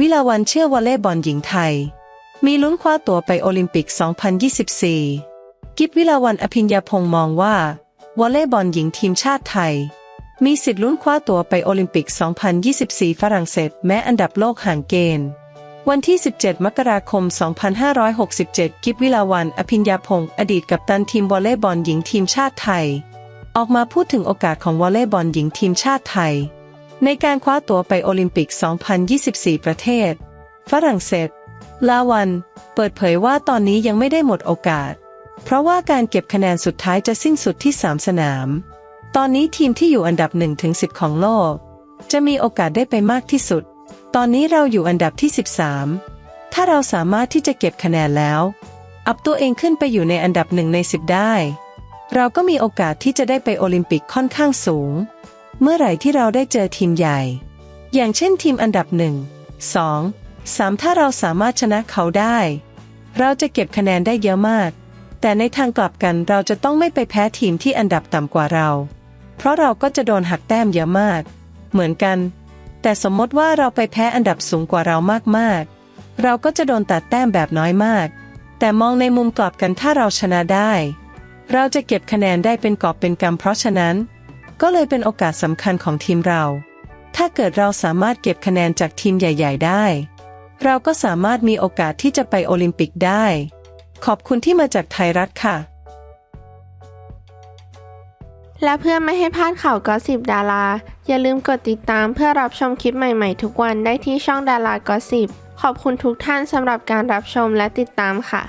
วิลาวันเชื่อวอลเลย์บอลหญิงไทย มีลุ้นคว้าตั๋วไปโอลิมปิก 2024 กิฟวิลาวันอภิญญาพงษ์มองว่าวอลเลย์บอลหญิงทีมชาติไทย มีสิทธิ์ลุ้นคว้าตั๋วไปโอลิมปิก 2024 ฝรั่งเศส แม้อันดับโลกห่างเกณฑ์วันที่ 17 มกราคม 2567 กิฟวิลาวัน อภิญญาพงศ์ อดีตกัปตันทีมวอลเลย์บอลหญิงทีมชาติไทย ออกมาพูดถึงโอกาสของวอลเลย์บอลหญิงทีมชาติไทย ในการคว้าตั๋วไปโอลิมปิก 2024 ประเทศ ฝรั่งเศส ลาวัน เปิดเผยว่าตอนนี้ยังไม่ได้หมดโอกาส เพราะว่าการเก็บคะแนนสุดท้ายจะสิ้นสุดที่ 3 สนาม ตอนนี้ทีมที่อยู่อันดับ 1-10 ของโลก จะมีโอกาสได้ไปมากที่สุด ตอนนี้เราอยู่อันดับที่ 13 ถ้าเราสามารถที่จะเก็บคะแนนแล้ว อัพตัวเองขึ้นไปอยู่ในอันดับหนึ่งใน10 ได้ เราก็มีโอกาสที่จะได้ไปโอลิมปิกค่อนข้างสูง เมื่อไหร่ที่เราได้เจอทีมใหญ่ อย่างเช่นทีมอันดับหนึ่งสองสามถ้าเราสามารถชนะเขาได้ เราจะเก็บคะแนนได้เยอะมาก แต่ในทางกลับกันเราจะต้องไม่ไปแพ้ทีมที่อันดับต่ำกว่าเรา เพราะเราก็จะโดนหักแต้มเยอะมาก เหมือนกัน แต่สมมติว่าเราไปแพ้อันดับสูงกว่าเรามากๆ เราก็จะโดนตัดแต้มแบบน้อยมาก แต่มองในมุมกลับกันถ้าเราชนะได้ เราจะเก็บคะแนนได้เป็นกอบเป็นกำเพราะฉะนั้น ก็เลยเป็นโอกาสสำคัญของทีมเรา ถ้าเกิดเราสามารถเก็บคะแนนจากทีมใหญ่ ๆ ได้ เราก็สามารถมีโอกาสที่จะไปโอลิมปิกได้ ขอบคุณที่มาจากไทยรัฐค่ะ และเพื่อไม่ให้พลาดข่าวก็สิบดารา อย่าลืมกดติดตามเพื่อรับชมคลิปใหม่ ๆ ทุกวันได้ที่ช่องดารากอสิบขอบคุณทุกท่านสำหรับการรับชมและติดตามค่ะ